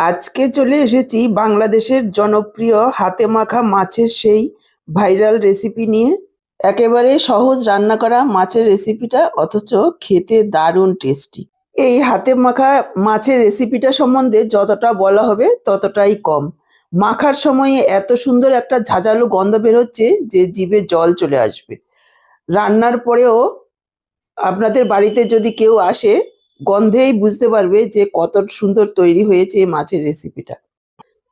আজকে চলে এসেছি বাংলাদেশের জনপ্রিয় হাতে মাখা মাছের সেই ভাইরাল রেসিপি নিয়ে। একেবারে সহজ রান্না করা মাছের রেসিপিটা, অথচ খেতে দারুণ টেস্টি। এই হাতে মাখা মাছের রেসিপিটা সম্বন্ধে যতটা বলা হবে ততটাই কম। মাখার সময়ে এত সুন্দর একটা ঝাঁঝালো গন্ধ বেরোচ্ছে যে জিভে জল চলে আসবে। রান্নার পরেও আপনাদের বাড়িতে যদি কেউ আসে গন্ধেই বুঝতে পারবে যে কত সুন্দর তৈরি হয়েছে এই মাছের রেসিপিটা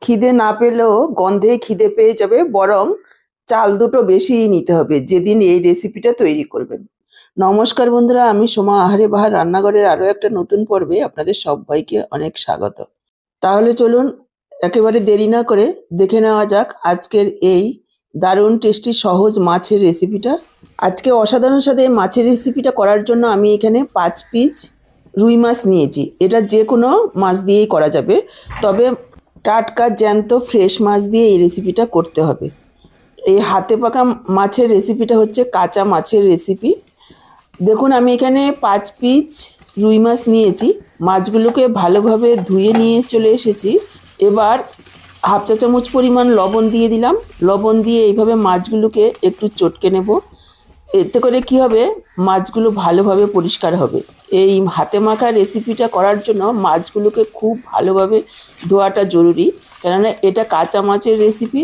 খিদে না পেলেও গন্ধে খিদে পেয়ে যাবে, বরং চাল দুটো বেশিই নিতে হবে যেদিন এই রেসিপিটা তৈরি করবেন। নমস্কার বন্ধুরা, আমি সোমা আহারে বাহার রান্নাঘরের আরও একটা নতুন পর্বে আপনাদের সবাইকে অনেক স্বাগত। তাহলে চলুন, একেবারে দেরি না করে দেখে নেওয়া যাক আজকের এই দারুণ, টেস্টি, সহজ মাছের রেসিপিটা আজকে অসাধারণ সাথে মাছের রেসিপিটা করার জন্য আমি এখানে পাঁচ পিস রুই মাছ নিয়েছি। এটা যে কোনো মাছ দিয়েই করা যাবে। তবে টাটকা, জ্যান্ত, ফ্রেশ মাছ দিয়ে এই রেসিপিটা করতে হবে। এই হাতে পাকা মাছের রেসিপিটা হচ্ছে কাঁচা মাছের রেসিপি দেখুন, আমি এখানে পাঁচ পিস রুই মাছ নিয়েছি। মাছগুলোকে ভালোভাবে ধুয়ে নিয়ে চলে এসেছি। এবার হাফ চা চামচ পরিমাণ লবণ দিয়ে দিলাম। লবণ দিয়ে এইভাবে মাছগুলোকে একটু চটকে নেব। এতে করে কি হবে? মাছগুলো ভালোভাবে পরিষ্কার হবে। এই হাতে মাখা রেসিপিটা করার জন্য মাছগুলোকে খুব ভালোভাবে ধোয়াটা জরুরি। কেননা এটা কাঁচা মাছের রেসিপি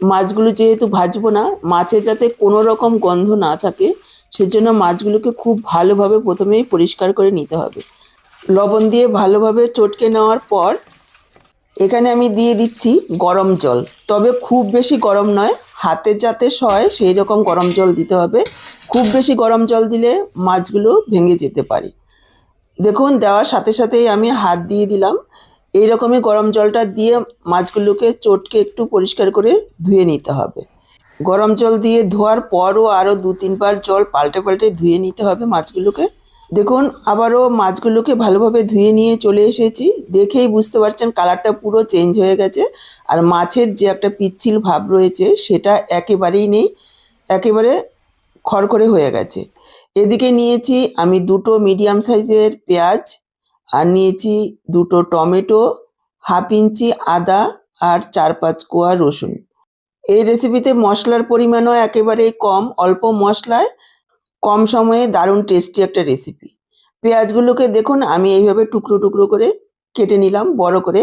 মাছগুলো যেহেতু ভাজবো না মাছের যাতে কোনো রকম গন্ধ না থাকে, সেজন্য মাছগুলোকে খুব ভালোভাবে প্রথমেই পরিষ্কার করে নিতে হবে। লবণ দিয়ে ভালোভাবে চটকে নেওয়ার পর, এখানে আমি দিয়ে দিচ্ছি গরম জল। তবে খুব বেশি গরম নয় হাতে যাতে সয়, সেই রকম গরম জল দিতে হবে। খুব বেশি গরম জল দিলে মাছগুলো ভেঙে যেতে পারে। দেখুন, দেওয়ার সাথে সাথেই আমি হাত দিয়ে দিলাম। এই রকমই গরম জলটা দিয়ে মাছগুলোকে চটকে একটু পরিষ্কার করে ধুয়ে নিতে হবে। গরম জল দিয়ে ধোয়ার পরও আরও দু তিনবার জল পাল্টে পাল্টে ধুয়ে নিতে হবে মাছগুলোকে। দেখুন, আবারও মাছগুলোকে ভালোভাবে ধুয়ে নিয়ে চলে এসেছি। দেখেই বুঝতে পারছেন কালারটা পুরো চেঞ্জ হয়ে গেছে। আর মাছের যে একটা পিচ্ছিল ভাব রয়েছে, সেটা একেবারেই নেই। একেবারে খড়খড়ে হয়ে গেছে। এদিকে নিয়েছি আমি দুটো মিডিয়াম সাইজের পেঁয়াজ, আর নিয়েছি দুটো টমেটো, হাফ ইঞ্চি আদা, আর চার পাঁচ কোয়া রসুন। এই রেসিপিতে মশলার পরিমাণও একেবারেই কম, অল্প মশলায়। কম সময়ে দারুণ টেস্টি একটা রেসিপি পেঁয়াজগুলোকে দেখুন, আমি এইভাবে টুকরো টুকরো করে কেটে নিলাম, বড় করে।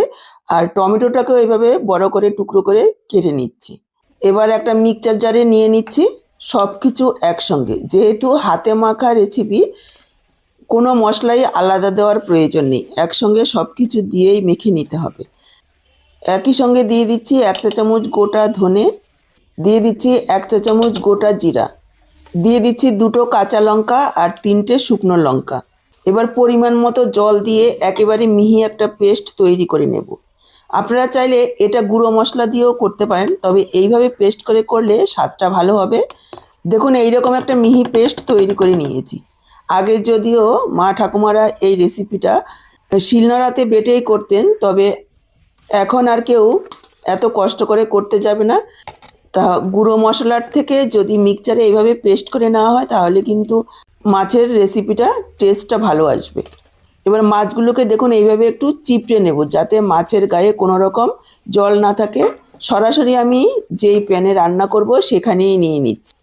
আর টমেটোটাকেও এইভাবে বড় করে, টুকরো করে কেটে নিচ্ছি। এবার একটা মিক্সচার জারে নিয়ে নিচ্ছি সব কিছু একসঙ্গে। যেহেতু হাতে মাখা রেসিপি কোনো মশলাই আলাদা দেওয়ার প্রয়োজন নেই। একসঙ্গে সব কিছু দিয়েই মেখে নিতে হবে। একই সঙ্গে দিয়ে দিচ্ছি এক চা চামচ গোটা ধনে, দিয়ে দিচ্ছি এক চা চামচ গোটা জিরা। দিয়ে দিচ্ছি দুটো কাঁচা লঙ্কা আর তিনটে শুকনো লঙ্কা। এবার পরিমাণ মতো জল দিয়ে একেবারে মিহি একটা পেস্ট তৈরি করে নেব। আপনারা চাইলে এটা গুঁড়ো মশলা দিয়েও করতে পারেন, তবে এইভাবে পেস্ট করে করলে স্বাদটা ভালো হবে। দেখুন, এইরকম একটা মিহি পেস্ট তৈরি করে নিয়েছি। আগে যদিও মা ঠাকুমারা এই রেসিপিটা শিলনোড়াতে বেটেই করতেন, তবে এখন আর কেউ এত কষ্ট করে করতে যাবে না। তা গুঁড়ো মশলার থেকে যদি মিক্সচারে এইভাবে পেস্ট করে নেওয়া হয়, তাহলে কিন্তু মাছের রেসিপিটা টেস্টটা ভালো আসবে। এবার মাছগুলোকে দেখুন, এইভাবে একটু চিপড়ে নেব যাতে মাছের গায়ে কোনো রকম জল না থাকে। সরাসরি আমি যেই প্যানে রান্না করব, সেখানেই নিয়ে নিচ্ছি।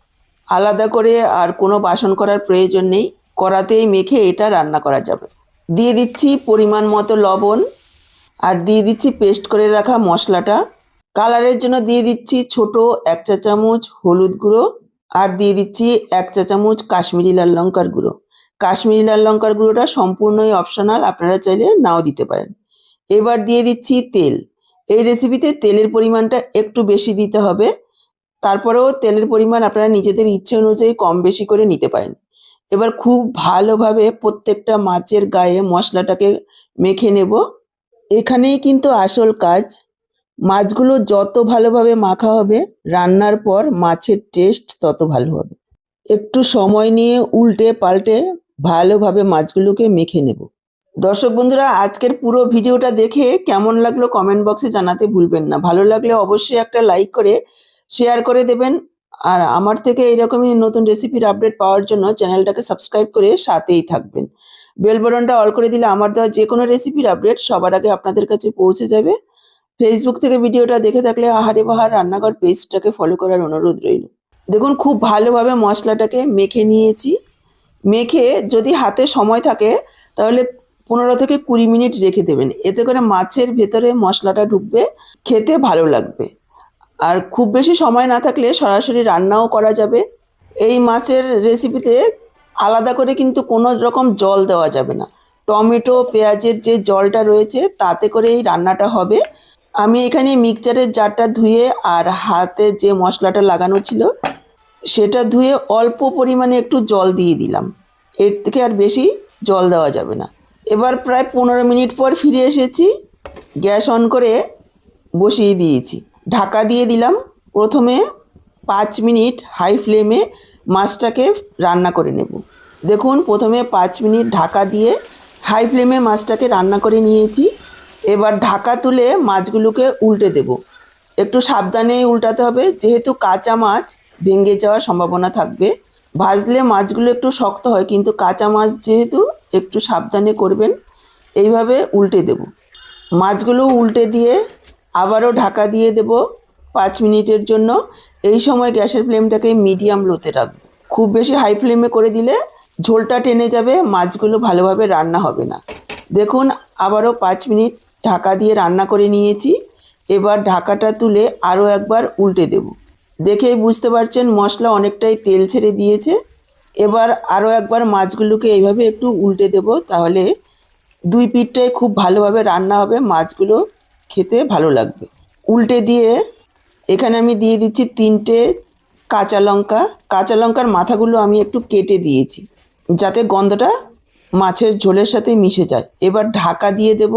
আলাদা করে আর কোনো বাসন করার প্রয়োজন নেই, কড়াতেই মেখে এটা রান্না করা যাবে। দিয়ে দিচ্ছি পরিমাণ মতো লবণ আর দিয়ে দিচ্ছি পেস্ট করে রাখা মশলাটা। কালারের জন্য দিয়ে দিচ্ছি ছোট এক চা চামচ হলুদ গুঁড়ো আর দিয়ে দিচ্ছি এক চা চামচ কাশ্মীরি লাল লঙ্কার গুঁড়ো। কাশ্মীরি লাল লঙ্কার গুঁড়োটা সম্পূর্ণই অপশনাল আপনারা চাইলে নাও দিতে পারেন। এবার দিয়ে দিচ্ছি তেল। এই রেসিপিতে তেলের পরিমাণটা একটু বেশি দিতে হবে। তারপরেও তেলের পরিমাণ আপনারা নিজেদের ইচ্ছে অনুযায়ী কম বেশি করে নিতে পারেন। এবার খুব ভালোভাবে প্রত্যেকটা মাছের গায়ে মশলাটাকে মেখে নেব। এখানেই কিন্তু আসল কাজ। মাছগুলো যত ভালোভাবে মাখা হবে, রান্নার পর মাছের টেস্ট তত ভালো হবে। একটু সময় নিয়ে উল্টে পাল্টে ভালোভাবে মাছগুলোকে মেখে নেব। দর্শক বন্ধুরা, আজকের পুরো ভিডিওটা দেখে কেমন লাগল কমেন্ট বক্সে জানাতে ভুলবেন না। ভালো লাগলে অবশ্যই একটা লাইক করে শেয়ার করে দেবেন। আর আমার থেকে এইরকমই নতুন রেসিপির আপডেট পাওয়ার জন্য চ্যানেলটাকে সাবস্ক্রাইব করে সাথেই থাকবেন। বেল বটনটা অল করে দিলে আমার দেওয়া যে কোনো রেসিপির আপডেট সবার আগে আপনাদের কাছে পৌঁছে যাবে। ফেসবুক থেকে ভিডিওটা দেখে থাকলে আহারে বাহার রান্নাঘর পেজটাকে ফলো করার অনুরোধ রইল। দেখুন, খুব ভালোভাবে মশলাটাকে মেখে নিয়েছি। মেখে যদি হাতে সময় থাকে, তাহলে পনেরো থেকে কুড়ি মিনিট রেখে দেবেন। এতে করে মাছের ভেতরে মশলাটা ঢুকবে, খেতে ভালো লাগবে। আর খুব বেশি সময় না থাকলে সরাসরি রান্নাও করা যাবে। এই মাছের রেসিপিতে আলাদা করে কিন্তু কোনো রকম জল দেওয়া যাবে না। টমেটো, পেঁয়াজের যে জলটা রয়েছে, তাতে করে এই রান্নাটা হবে। আমি এখানে মিক্সচারের জারটা ধুয়ে আর হাতে যে মশলাটা লাগানো ছিল, সেটা ধুয়ে অল্প পরিমাণে একটু জল দিয়ে দিলাম। এর থেকে আর বেশি জল দেওয়া যাবে না। এবার প্রায় পনেরো মিনিট পর ফিরে এসেছি, গ্যাস অন করে বসিয়ে দিয়েছি। ঢাকা দিয়ে দিলাম। প্রথমে পাঁচ মিনিট হাই ফ্লেমে মাছটাকে রান্না করে নেব। দেখুন, প্রথমে পাঁচ মিনিট ঢাকা দিয়ে হাই ফ্লেমে মাছটাকে রান্না করে নিয়েছি। এবার ঢাকা তুলে মাছগুলোকে উল্টে দেব। একটু সাবধানে উল্টাতে হবে, যেহেতু কাঁচা মাছ ভেঙে যাওয়ার সম্ভাবনা থাকবে। ভাজলে মাছগুলো একটু শক্ত হয়, কিন্তু কাঁচা মাছ যেহেতু একটু সাবধানে করবেন, এইভাবে উল্টে দেব। মাছগুলো উল্টে দিয়ে আবারও ঢাকা দিয়ে দেব পাঁচ মিনিটের জন্য। এই সময় গ্যাসের ফ্লেমটাকে মিডিয়াম লোতে রাখব। খুব বেশি হাই ফ্লেমে করে দিলে ঝোলটা টেনে যাবে, মাছগুলো ভালোভাবে রান্না হবে না। দেখুন, আবারও পাঁচ মিনিট ঢাকা দিয়ে রান্না করে নিয়েছি। এবার ঢাকাটা তুলে আরও একবার উল্টে দেব। দেখেই বুঝতে পারছেন মশলা অনেকটাই তেল ছেড়ে দিয়েছে। এবার আরও একবার মাছগুলোকে এইভাবে একটু উল্টে দেব তাহলে দুই পিঠটাই খুব ভালোভাবে রান্না হবে, মাছগুলো খেতে ভালো লাগবে। উল্টে দিয়ে এখানে আমি দিয়ে দিচ্ছি তিনটে কাঁচা লঙ্কা। কাঁচা লঙ্কার মাথাগুলো আমি একটু কেটে দিয়েছি যাতে গন্ধটা মাছের ঝোলের সাথে মিশে যায়। এবার ঢাকা দিয়ে দেব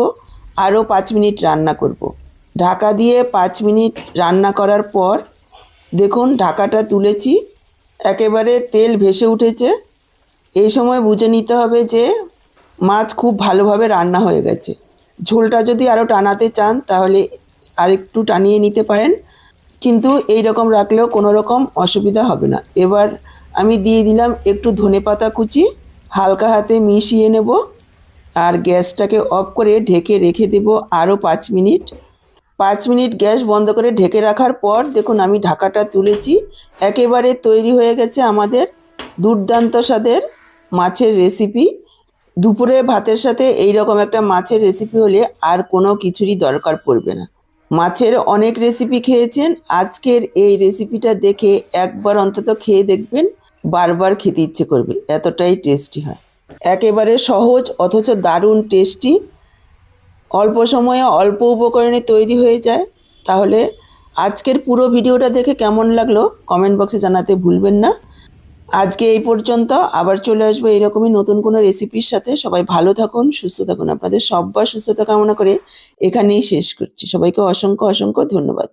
আরও পাঁচ মিনিট রান্না করব। ঢাকা দিয়ে পাঁচ মিনিট রান্না করার পর, দেখুন ঢাকাটা তুলেছি, একেবারে তেল ভেসে উঠেছে। এই সময় বুঝে নিতে হবে যে মাছ খুব ভালোভাবে রান্না হয়ে গেছে। ঝোলটা যদি আরও টানাতে চান, তাহলে আরেকটু টানিয়ে নিতে পারেন। কিন্তু এই রকম রাখলেও কোনো রকম অসুবিধা হবে না। এবার আমি দিয়ে দিলাম একটু ধনেপাতা কুচি, হালকা হাতে মিশিয়ে নেব। আর গ্যাসটাকে অফ করে ঢেকে রেখে দেব আরও পাঁচ মিনিট। পাঁচ মিনিট গ্যাস বন্ধ করে ঢেকে রাখার পর দেখুন আমি ঢাকাটা তুলেছি। একেবারে তৈরি হয়ে গেছে আমাদের দুর্দান্ত স্বাদের মাছের রেসিপি। দুপুরে ভাতের সাথে এই রকম একটা মাছের রেসিপি হলে আর কোনো কিছুরই দরকার পড়বে না। মাছের অনেক রেসিপি খেয়েছেন। আজকের এই রেসিপিটা দেখে একবার অন্তত খেয়ে দেখবেন, বারবার খেতে ইচ্ছে করবে। এতটাই টেস্টি হয়। একেবারে সহজ অথচ দারুণ টেস্টি। অল্প সময়ে অল্প উপকরণে তৈরি হয়ে যায়। তাহলে আজকের পুরো ভিডিওটা দেখে কেমন লাগল কমেন্ট বক্সে জানাতে ভুলবেন না। আজকে এই পর্যন্ত আবার চলে আসব এরকমই নতুন কোনো রেসিপির সাথে। সবাই ভালো থাকুন, সুস্থ থাকুন। আপনাদের সব্বার সুস্থতা কামনা করে এখানেই শেষ করছি। সবাইকে অসংখ্য অসংখ্য ধন্যবাদ।